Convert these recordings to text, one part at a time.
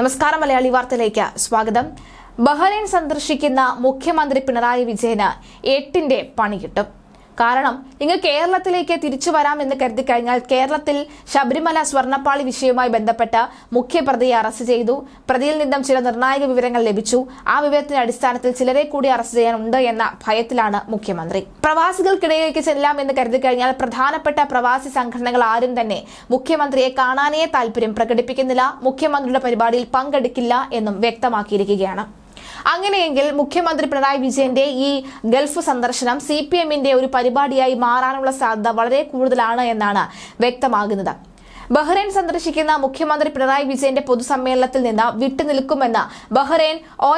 നമസ്കാരം മലയാളി വാർത്തയിലേക്ക് സ്വാഗതം. ബഹ്റൈൻ സന്ദർശിക്കുന്ന മുഖ്യമന്ത്രി പിണറായി വിജയന് എട്ടിന്റെ പണി കിട്ടും. കാരണം ഇങ്ങ് കേരളത്തിലേക്ക് തിരിച്ചു വരാം എന്ന് കരുതി കഴിഞ്ഞാൽ കേരളത്തിൽ ശബരിമല സ്വർണപ്പാളി വിഷയവുമായി ബന്ധപ്പെട്ട് മുഖ്യപ്രതിയെ അറസ്റ്റ് ചെയ്തു. പ്രതിയിൽ നിന്നും ചില നിർണായക വിവരങ്ങൾ ലഭിച്ചു. ആ വിവരത്തിന്റെ അടിസ്ഥാനത്തിൽ ചിലരെ കൂടി അറസ്റ്റ് ചെയ്യാനുണ്ട് എന്ന ഭയത്തിലാണ് മുഖ്യമന്ത്രി. പ്രവാസികൾക്കിടയിലേക്ക് ചെല്ലാം എന്ന് കരുതി കഴിഞ്ഞാൽ പ്രധാനപ്പെട്ട പ്രവാസി സംഘടനകൾ ആരും തന്നെ മുഖ്യമന്ത്രിയെ കാണാനേ താല്പര്യം പ്രകടിപ്പിക്കുന്നില്ല. മുഖ്യമന്ത്രിയുടെ പരിപാടിയിൽ പങ്കെടുക്കില്ല എന്നും വ്യക്തമാക്കിയിരിക്കുകയാണ്. അങ്ങനെയെങ്കിൽ മുഖ്യമന്ത്രി പിണറായി വിജയന്റെ ഈ ഗൾഫ് സന്ദർശനം സി ഒരു പരിപാടിയായി മാറാനുള്ള സാധ്യത വളരെ കൂടുതലാണ് എന്നാണ് വ്യക്തമാകുന്നത്. ബഹ്റൈൻ സന്ദർശിക്കുന്ന മുഖ്യമന്ത്രി പിണറായി വിജയന്റെ പൊതുസമ്മേളനത്തിൽ നിന്ന് വിട്ടുനിൽക്കുമെന്ന് ബഹ്റൈൻ ഒ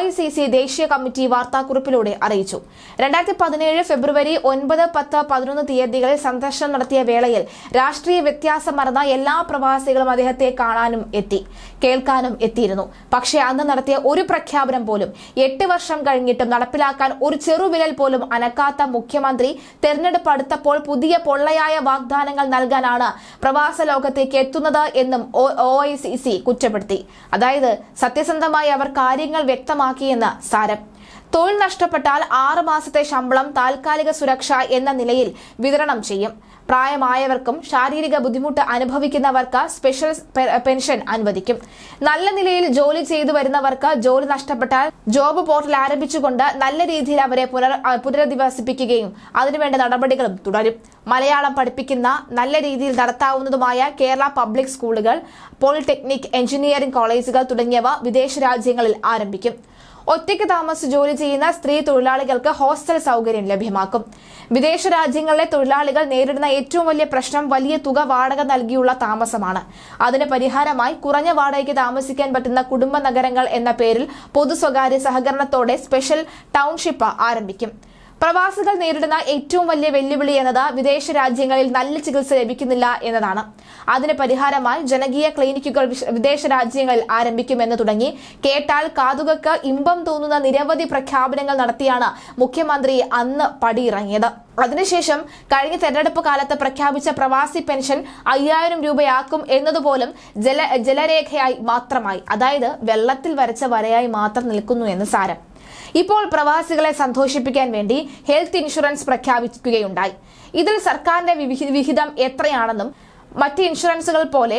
ദേശീയ കമ്മിറ്റി വാർത്താക്കുറിപ്പിലൂടെ അറിയിച്ചു. രണ്ടായിരത്തി പതിനേഴ് ഫെബ്രുവരി ഒൻപത് പത്ത് പതിനൊന്ന് തീയതികളിൽ സന്ദർശനം നടത്തിയ വേളയിൽ രാഷ്ട്രീയ വ്യത്യാസം മറന്ന എല്ലാ പ്രവാസികളും അദ്ദേഹത്തെ കാണാനും എത്തി കേൾക്കാനും എത്തിയിരുന്നു. പക്ഷേ അന്ന് നടത്തിയ ഒരു പ്രഖ്യാപനം പോലും എട്ട് വർഷം കഴിഞ്ഞിട്ടും നടപ്പിലാക്കാൻ ഒരു ചെറുവിരൽ പോലും അനക്കാത്ത മുഖ്യമന്ത്രി തെരഞ്ഞെടുപ്പ് അടുത്തപ്പോൾ പുതിയ പൊള്ളയായ വാഗ്ദാനങ്ങൾ നൽകാനാണ് പ്രവാസ ലോകത്തേക്ക് എത്തുന്നത് എന്നും ഒ ഐ സി സി കുറ്റപ്പെടുത്തി. അതായത് സത്യസന്ധമായി അവർ കാര്യങ്ങൾ വ്യക്തമാക്കിയെന്ന് സാരം. തൊഴിൽ നഷ്ടപ്പെട്ടാൽ ആറ് മാസത്തെ ശമ്പളം താൽക്കാലിക സുരക്ഷ എന്ന നിലയിൽ വിതരണം ചെയ്യും. പ്രായമായവർക്കും ശാരീരിക ബുദ്ധിമുട്ട് അനുഭവിക്കുന്നവർക്ക് സ്പെഷ്യൽ പെൻഷൻ അനുവദിക്കും. നല്ല നിലയിൽ ജോലി ചെയ്തു വരുന്നവർക്ക് ജോലി നഷ്ടപ്പെട്ടാൽ ജോബ് പോർട്ടൽ ആരംഭിച്ചുകൊണ്ട് നല്ല രീതിയിൽ അവരെ പുനർ പുനരധിവസിപ്പിക്കുകയും അതിനുവേണ്ട നടപടികളും തുടരും. മലയാളം പഠിപ്പിക്കുന്ന നല്ല രീതിയിൽ നടത്താവുന്നതുമായ കേരള പബ്ലിക് സ്കൂളുകൾ പോളിടെക്നിക് എഞ്ചിനീയറിംഗ് കോളേജുകൾ തുടങ്ങിയവ വിദേശ രാജ്യങ്ങളിൽ ആരംഭിക്കും. ഒറ്റയ്ക്ക് താമസിച്ച് ജോലി ചെയ്യുന്ന സ്ത്രീ തൊഴിലാളികൾക്ക് ഹോസ്റ്റൽ സൗകര്യം ലഭ്യമാക്കും. വിദേശ രാജ്യങ്ങളിലെ തൊഴിലാളികൾ നേരിടുന്ന ഏറ്റവും വലിയ പ്രശ്നം വലിയ തുക വാടക നൽകിയുള്ള താമസമാണ്. അതിന് പരിഹാരമായി കുറഞ്ഞ വാടകയ്ക്ക് താമസിക്കാൻ പറ്റുന്ന കുടുംബ നഗരങ്ങൾ എന്ന പേരിൽ പൊതു സ്വകാര്യ സഹകരണത്തോടെ സ്പെഷ്യൽ ടൗൺഷിപ്പ് ആരംഭിക്കും. പ്രവാസികൾ നേരിടുന്ന ഏറ്റവും വലിയ വെല്ലുവിളി എന്നത് വിദേശ രാജ്യങ്ങളിൽ നല്ല ചികിത്സ ലഭിക്കുന്നില്ല എന്നതാണ്. അതിന് പരിഹാരമായി ജനകീയ ക്ലിനിക്കുകൾ വിദേശ രാജ്യങ്ങളിൽ ആരംഭിക്കുമെന്ന് തുടങ്ങി. കേട്ടാൽ കാതുകൾക്ക് ഇമ്പം തോന്നുന്ന നിരവധി പ്രഖ്യാപനങ്ങൾ നടത്തിയാണ് മുഖ്യമന്ത്രി അന്ന് പടിയിറങ്ങിയത്. അതിനുശേഷം കഴിഞ്ഞ തെരഞ്ഞെടുപ്പ് കാലത്ത് പ്രഖ്യാപിച്ച പ്രവാസി പെൻഷൻ അയ്യായിരം രൂപയാക്കും എന്നതുപോലും ജല ജലരേഖയായി മാത്രമായി. അതായത് വെള്ളത്തിൽ വരച്ച വരയായി മാത്രം നിൽക്കുന്നു എന്ന് സാരം. ഇപ്പോൾ പ്രവാസികളെ സന്തോഷിപ്പിക്കാൻ വേണ്ടി ഹെൽത്ത് ഇൻഷുറൻസ് പ്രഖ്യാപിക്കുകയുണ്ടായി. ഇതിൽ സർക്കാരിന്റെ വിഹിതം എത്രയാണെന്നും മറ്റ് ഇൻഷുറൻസുകൾ പോലെ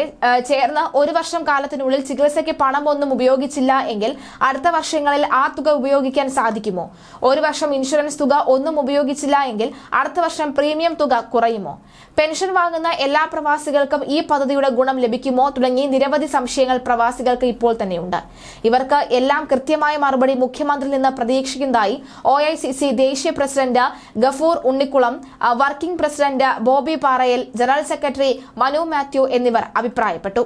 ചേർന്ന് ഒരു വർഷം കാലത്തിനുള്ളിൽ ചികിത്സയ്ക്ക് പണം ഒന്നും ഉപയോഗിച്ചില്ല എങ്കിൽ അടുത്ത വർഷങ്ങളിൽ ആ തുക ഉപയോഗിക്കാൻ സാധിക്കുമോ? ഒരു വർഷം ഇൻഷുറൻസ് തുക ഒന്നും ഉപയോഗിച്ചില്ല എങ്കിൽ അടുത്ത വർഷം പ്രീമിയം തുക കുറയുമോ? പെൻഷൻ വാങ്ങുന്ന എല്ലാ പ്രവാസികൾക്കും ഈ പദ്ധതിയുടെ ഗുണം ലഭിക്കുമോ തുടങ്ങി നിരവധി സംശയങ്ങൾ പ്രവാസികൾക്ക് ഇപ്പോൾ തന്നെയുണ്ട്. ഇവർക്ക് എല്ലാം കൃത്യമായ മറുപടി മുഖ്യമന്ത്രിയിൽ നിന്ന് പ്രതീക്ഷിക്കുന്നതായി ഒ ദേശീയ president Gafoor Unnikulam working president Bobby Parayil general secretary Manu Mathew എന്നിവർ അഭിപ്രായപ്പെട്ടു.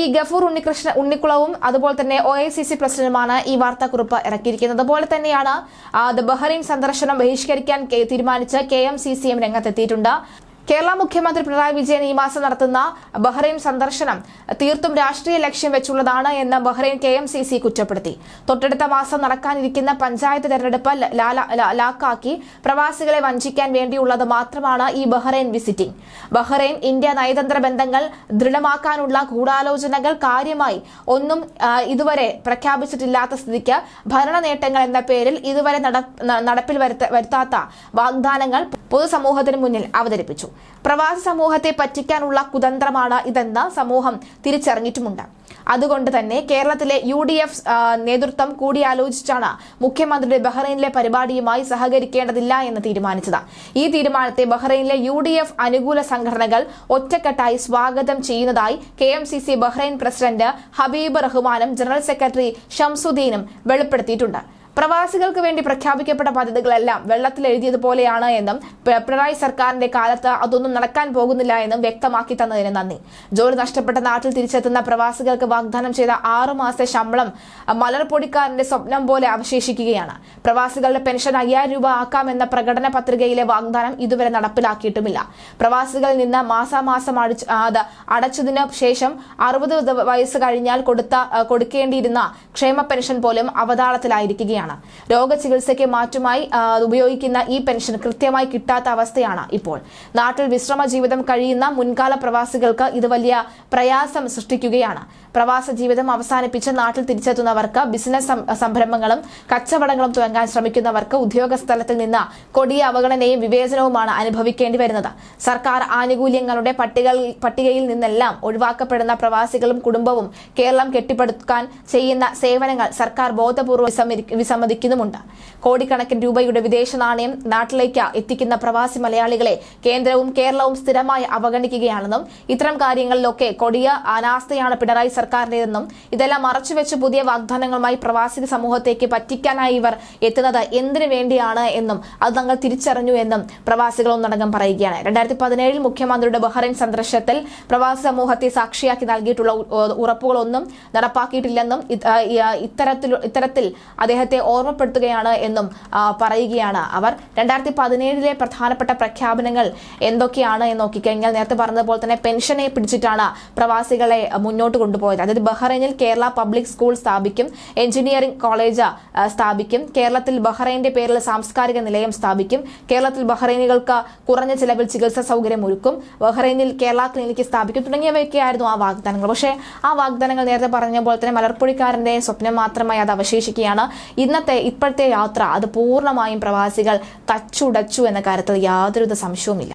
ഈ ഗഫൂർ ഉണ്ണികൃഷ്ണ ഉണ്ണിക്കുളവും അതുപോലെ തന്നെ ഒ ഐ സി സി പ്രസിഡന്റുമാണ് ഈ വാർത്താക്കുറിപ്പ് ഇറക്കിയിരിക്കുന്നത്. അതുപോലെ തന്നെയാണ് ദ ബഹ്റൈൻ സന്ദർശനം ബഹിഷ്കരിക്കാൻ തീരുമാനിച്ച് K M C C M രംഗത്തെത്തിയിട്ടുണ്ട്. കേരള മുഖ്യമന്ത്രി പിണറായി വിജയൻ ഈ മാസം നടത്തുന്ന ബഹ്റൈൻ സന്ദർശനം തീർത്തും രാഷ്ട്രീയ ലക്ഷ്യം വെച്ചുള്ളതാണ് എന്ന് Bahrain K M C C കുറ്റപ്പെടുത്തി. തൊട്ടടുത്ത മാസം നടക്കാനിരിക്കുന്ന പഞ്ചായത്ത് തെരഞ്ഞെടുപ്പ് ലാക്കാക്കി പ്രവാസികളെ വഞ്ചിക്കാൻ വേണ്ടിയുള്ളത് മാത്രമാണ് ഈ ബഹ്റൈൻ വിസിറ്റിംഗ്. ബഹ്റൈൻ ഇന്ത്യ നയതന്ത്ര ബന്ധങ്ങൾ ദൃഢമാക്കാനുള്ള ഗൂഢാലോചനകൾ കാര്യമായി ഒന്നും ഇതുവരെ പ്രഖ്യാപിച്ചിട്ടില്ലാത്ത സ്ഥിതിക്ക് ഭരണ നേട്ടങ്ങൾ എന്ന പേരിൽ ഇതുവരെ നടപ്പിൽ വരുത്ത- വരുത്താത്ത വാഗ്ദാനങ്ങൾ പൊതുസമൂഹത്തിന് മുന്നിൽ അവതരിപ്പിച്ചു. പ്രവാസി സമൂഹത്തെ പറ്റിക്കാനുള്ള കുതന്ത്രമാണ് ഇതെന്ന് സമൂഹം തിരിച്ചറിഞ്ഞിട്ടുമുണ്ട്. അതുകൊണ്ട് തന്നെ കേരളത്തിലെ യു ഡി എഫ് നേതൃത്വം കൂടിയാലോചിച്ചാണ് മുഖ്യമന്ത്രിയുടെ ബഹ്റൈനിലെ പരിപാടിയുമായി സഹകരിക്കേണ്ടതില്ല എന്ന് തീരുമാനിച്ചത്. ഈ തീരുമാനത്തെ ബഹ്റൈനിലെ യു ഡി എഫ് അനുകൂല സംഘടനകൾ ഒറ്റക്കെട്ടായി സ്വാഗതം ചെയ്യുന്നതായി K M C C Bahrain president Habeeb റഹ്മാനും ജനറൽ സെക്രട്ടറി ഷംസുദ്ദീനും വെളിപ്പെടുത്തിയിട്ടുണ്ട്. പ്രവാസികൾക്ക് വേണ്ടി പ്രഖ്യാപിക്കപ്പെട്ട പദ്ധതികളെല്ലാം വെള്ളത്തിൽ എഴുതിയതുപോലെയാണ് എന്നും പിണറായി സർക്കാരിന്റെ കാലത്ത് അതൊന്നും നടക്കാൻ പോകുന്നില്ല എന്നും വ്യക്തമാക്കി തന്നതിന് നന്ദി. ജോലി നഷ്ടപ്പെട്ട നാട്ടിൽ തിരിച്ചെത്തുന്ന പ്രവാസികൾക്ക് വാഗ്ദാനം ചെയ്ത ആറു മാസത്തെ ശമ്പളം മലർപ്പൊടിക്കാരന്റെ സ്വപ്നം പോലെ അവശേഷിക്കുകയാണ്. പ്രവാസികളുടെ പെൻഷൻ അയ്യായിരം രൂപ ആക്കാമെന്ന പ്രകടന പത്രികയിലെ വാഗ്ദാനം ഇതുവരെ നടപ്പിലാക്കിയിട്ടുമില്ല. പ്രവാസികളിൽ നിന്ന് മാസാമാസം അടിച്ച് അടച്ചതിന് ശേഷം അറുപത് വയസ്സ് കഴിഞ്ഞാൽ കൊടുത്ത കൊടുക്കേണ്ടിയിരുന്ന ക്ഷേമ പെൻഷൻ പോലും അവതാളത്തിലായിരിക്കുകയാണ്. രോഗചികിത്സയ്ക്ക് മാറ്റുമായി ഉപയോഗിക്കുന്ന ഈ പെൻഷൻ കൃത്യമായി കിട്ടാത്ത അവസ്ഥയാണ് ഇപ്പോൾ. നാട്ടിൽ വിശ്രമ ജീവിതം കഴിയുന്ന മുൻകാല പ്രവാസികൾക്ക് ഇത് വലിയ പ്രയാസം സൃഷ്ടിക്കുകയാണ്. പ്രവാസ ജീവിതം അവസാനിപ്പിച്ച് നാട്ടിൽ തിരിച്ചെത്തുന്നവർക്ക് ബിസിനസ് സംരംഭങ്ങളും കച്ചവടങ്ങളും തുടങ്ങാൻ ശ്രമിക്കുന്നവർക്ക് ഉദ്യോഗസ്ഥലത്തിൽ നിന്ന് കൊടിയ അവഗണനയും വിവേചനവുമാണ് അനുഭവിക്കേണ്ടി വരുന്നത്. സർക്കാർ ആനുകൂല്യങ്ങളുടെ പട്ടിക പട്ടികയിൽ നിന്നെല്ലാം ഒഴിവാക്കപ്പെടുന്ന പ്രവാസികളും കുടുംബവും കേരളം കെട്ടിപ്പടുക്കാൻ ചെയ്യുന്ന സേവനങ്ങൾ സർക്കാർ ബോധപൂർവം വിസമ്മതി- വിസമ്മതിക്കുന്നുമുണ്ട്. കോടിക്കണക്കിന് രൂപയുടെ വിദേശ നാണയം നാട്ടിലേക്ക് എത്തിക്കുന്ന പ്രവാസി മലയാളികളെ കേന്ദ്രവും കേരളവും സ്ഥിരമായി അവഗണിക്കുകയാണെന്നും ഇത്തരം കാര്യങ്ങളിലൊക്കെ കൊടിയ അനാസ്ഥയാണ് പിണറായി സർക്കാരിന്റേതെന്നും ഇതെല്ലാം മറച്ചുവെച്ച് പുതിയ വാഗ്ദാനങ്ങളുമായി പ്രവാസി സമൂഹത്തേക്ക് പറ്റിക്കാനായി ഇവർ എത്തുന്നത് എന്തിനു വേണ്ടിയാണ് എന്നും അത് തങ്ങൾ തിരിച്ചറിഞ്ഞു എന്നും പ്രവാസികൾ ഒന്നടങ്കം പറയുകയാണ്. രണ്ടായിരത്തി പതിനേഴിൽ മുഖ്യമന്ത്രിയുടെ ബഹ്റൈൻ സന്ദർശനത്തിൽ പ്രവാസി സമൂഹത്തെ സാക്ഷിയാക്കി നൽകിയിട്ടുള്ള ഉറപ്പുകളൊന്നും നടപ്പാക്കിയിട്ടില്ലെന്നും ഇത്തരത്തിൽ ഇത്തരത്തിൽ അദ്ദേഹത്തെ ഓർമ്മപ്പെടുത്തുകയാണ് എന്നും പറയുകയാണ് അവർ. രണ്ടായിരത്തി പതിനേഴിലെ പ്രധാനപ്പെട്ട പ്രഖ്യാപനങ്ങൾ എന്തൊക്കെയാണ് എന്ന് നോക്കിക്കഴിഞ്ഞാൽ നേരത്തെ പറഞ്ഞതുപോലെ തന്നെ പെൻഷനെ പിടിച്ചിട്ടാണ് പ്രവാസികളെ മുന്നോട്ട് കൊണ്ടുപോയത്. അതായത് ബഹ്റൈനിൽ കേരള പബ്ലിക് സ്കൂൾ സ്ഥാപിക്കും എഞ്ചിനീയറിംഗ് കോളേജ് സ്ഥാപിക്കും കേരളത്തിൽ ബഹ്റൈന്റെ പേരിൽ സാംസ്കാരിക നിലയം സ്ഥാപിക്കും കേരളത്തിൽ ബഹ്റൈനുകൾക്ക് കുറഞ്ഞ ചിലവിൽ ചികിത്സാ സൗകര്യം ഒരുക്കും ബഹ്റൈനിൽ കേരള ക്ലിനിക്ക് സ്ഥാപിക്കും തുടങ്ങിയവയൊക്കെയായിരുന്നു ആ വാഗ്ദാനങ്ങൾ. പക്ഷേ ആ വാഗ്ദാനങ്ങൾ നേരത്തെ പറഞ്ഞ പോലെ തന്നെ മലർപ്പുഴിക്കാരന്റെ സ്വപ്നം മാത്രമായി അത് അവശേഷിക്കുകയാണ്. ഇന്നത്തെ ഇപ്പോഴത്തെ യാത്ര അത് പൂർണമായും പ്രവാസികൾ തച്ചുടച്ചു എന്ന കാര്യത്തിൽ യാതൊരുവിധ സംശയവുമില്ല.